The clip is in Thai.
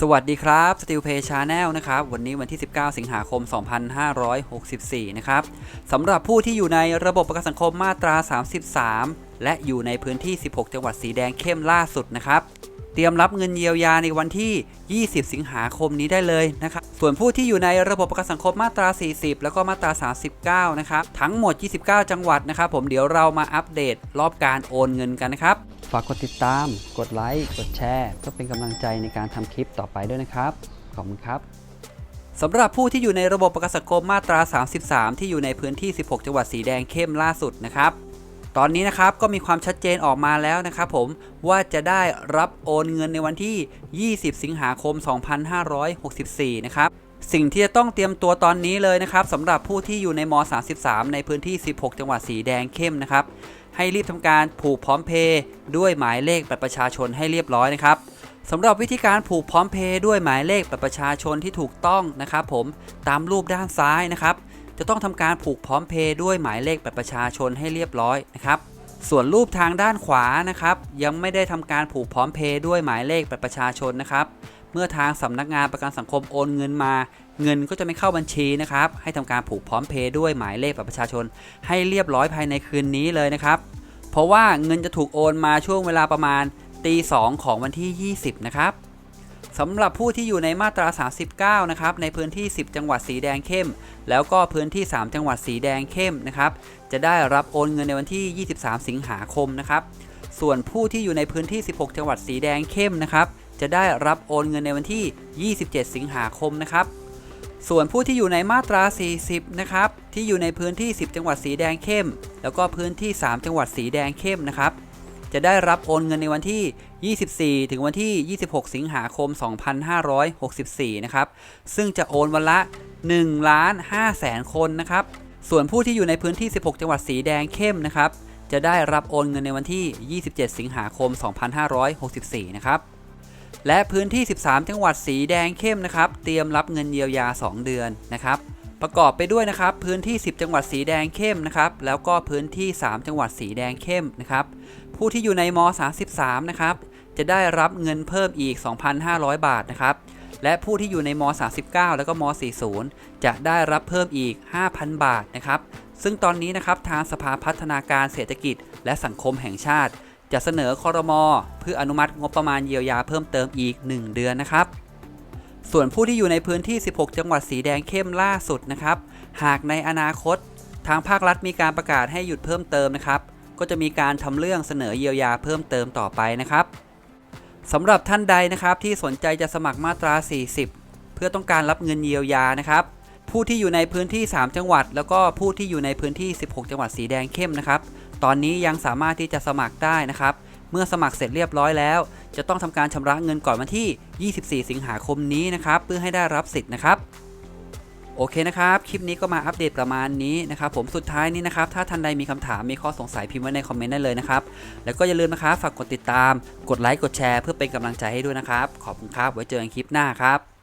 สวัสดีครับ Steel Pay Channel นะครับ วันนี้วันที่ 19 สิงหาคม 2564 นะครับสำหรับผู้ที่อยู่ในระบบประกันสังคมมาตรา 33 และอยู่ในพื้นที่ 16 จังหวัดสีแดงเข้มล่าสุดนะครับ เตรียมรับเงินเยียวยาในวันที่ 20 สิงหาคมนี้ได้เลยนะครับ ส่วนผู้ที่อยู่ในระบบประกันสังคมมาตรา 40 แล้วก็มาตรา 39 นะครับ ทั้งหมด 29 จังหวัดนะครับ ผมเดี๋ยวเรามาอัปเดตรอบการโอนเงินกันนะครับ ฝากกดติดตาม กดไลค์ กดแชร์เพื่อเป็นกำลังใจในการทำคลิปต่อไปด้วยนะครับ ขอบคุณครับสำหรับผู้ที่อยู่ในระบบประกันสังคมมาตรา 33 ที่อยู่ในพื้นที่ 16 จังหวัดสีแดงเข้มล่าสุดนะครับ ตอนนี้นะครับก็มีความชัดเจนออกมาแล้วนะครับผมว่าจะได้รับโอนเงินในวันที่ 20 สิงหาคม 2564 นะครับ สิ่งที่จะต้องเตรียมตัวตอนนี้เลยนะครับสำหรับผู้ที่อยู่ในม 33 ในพื้นที่ 16 จังหวัดสีแดงเข้มนะครับให้รีบทำการผูกพร้อมเพย์ด้วยหมายเลขบัตรประชาชนให้เรียบร้อยนะครับสำหรับวิธีการผูกพร้อมเพย์ด้วยหมายเลขบัตรประชาชนที่ถูกต้องนะครับผมตามรูปด้านซ้ายนะครับจะต้องทำการผูกพร้อมเพย์ด้วยหมายเลขบัตรประชาชนให้เรียบร้อยนะครับส่วนรูปทางด้านขวานะครับยังไม่ได้ทำการผูกพร้อมเพย์ด้วยหมายเลขบัตรประชาชนนะครับ เมื่อทางสำนักงานประกันสังคมโอนเงินมา เงินก็จะไม่เข้าบัญชีนะครับ ให้ทำการผูกพร้อมเพย์ด้วยหมายเลขบัตรประชาชน ให้เรียบร้อยภายในคืนนี้เลยนะครับ เพราะว่าเงินจะถูกโอนมาช่วงเวลาประมาณตีสองของวันที่ 20 นะครับสำหรับผู้ที่อยู่ในมาตรา 39 นะครับ ในพื้นที่ 10 จังหวัดสีแดงเข้ม แล้วก็พื้นที่ 3 จังหวัดสีแดงเข้มนะครับ จะได้รับโอนเงินในวันที่ 23 สิงหาคมนะครับ ส่วนผู้ที่อยู่ในพื้นที่ 16 จังหวัดสีแดงเข้มนะครับ จะได้รับโอนเงินในวันที่ 27 สิงหาคมนะครับส่วนผู้ที่อยู่ในมาตรา 40 นะครับ ที่อยู่ในพื้นที่ 10 จังหวัดสีแดงเข้ม แล้วก็พื้นที่ 3 จังหวัดสีแดงเข้มนะครับ จะได้รับโอนเงินในวันที่ 24 ถึงวันที่ 26 สิงหาคม 2564 นะครับ ซึ่งจะโอนวันละ1ล้าน5แสนคนนะครับ ส่วนผู้ที่อยู่ในพื้นที่ 16 จังหวัดสีแดงเข้มนะครับ จะได้รับโอนเงินในวันที่ 27 สิงหาคม 2564 นะครับ และพื้นที่ 13 จังหวัดสีแดงเข้มนะครับ เตรียมรับเงินเยียวยา 2 เดือนนะครับ ประกอบไปด้วยนะครับ พื้นที่ 10 จังหวัดสีแดงเข้มนะครับ แล้วก็พื้นที่ 3 จังหวัดสีแดงเข้มนะครับ ผู้ที่อยู่ในม 33 นะครับ จะได้รับเงินเพิ่มอีก 2,500 บาทนะครับ และผู้ที่อยู่ในม 39 แล้วก็ม 40 จะได้รับเพิ่มอีก 5,000 บาทนะครับ ซึ่งตอนนี้นะครับทางสภาพัฒนาการเศรษฐกิจ และสังคมแห่งชาติ จะเสนอคอรมอเพื่ออนุมัติงบประมาณเยียวยาเพิ่มเติมอีก 1 เดือนนะครับ ส่วนผู้ที่อยู่ในพื้นที่ 16 จังหวัดสีแดงเข้มล่าสุดนะครับ หากในอนาคต ทางภาครัฐมีการประกาศให้หยุดเพิ่มเติมนะครับ ก็จะมีการทำเรื่องเสนอเยียวยาเพิ่มเติมต่อไปนะครับสำหรับท่านใดนะครับที่สนใจจะสมัครมาตรา 40 เพื่อต้องการรับเงินเยียวยานะครับผู้ที่อยู่ในพื้นที่ 3 จังหวัด แล้วก็ผู้ที่อยู่ในพื้นที่ 16 จังหวัดสีแดงเข้มนะครับ ตอนนี้ยังสามารถที่จะสมัครได้นะครับ เมื่อสมัครเสร็จเรียบร้อยแล้ว จะต้องทำการชำระเงินก่อนวันที่ 24 สิงหาคมนี้นะครับ เพื่อให้ได้รับสิทธิ์นะครับโอเคนะครับ คลิปนี้ก็มาอัปเดตประมาณนี้นะครับ ผมสุดท้ายนี้นะครับ ถ้าท่านใดมีคำถาม มีข้อสงสัยพิมพ์ไว้ในคอมเมนต์ได้เลยนะครับ แล้วก็อย่าลืมนะครับ ฝากกดติดตาม กดไลค์ กดแชร์ เพื่อเป็นกำลังใจให้ด้วยนะครับ ขอบคุณครับ ไว้เจอกันคลิปหน้าครับ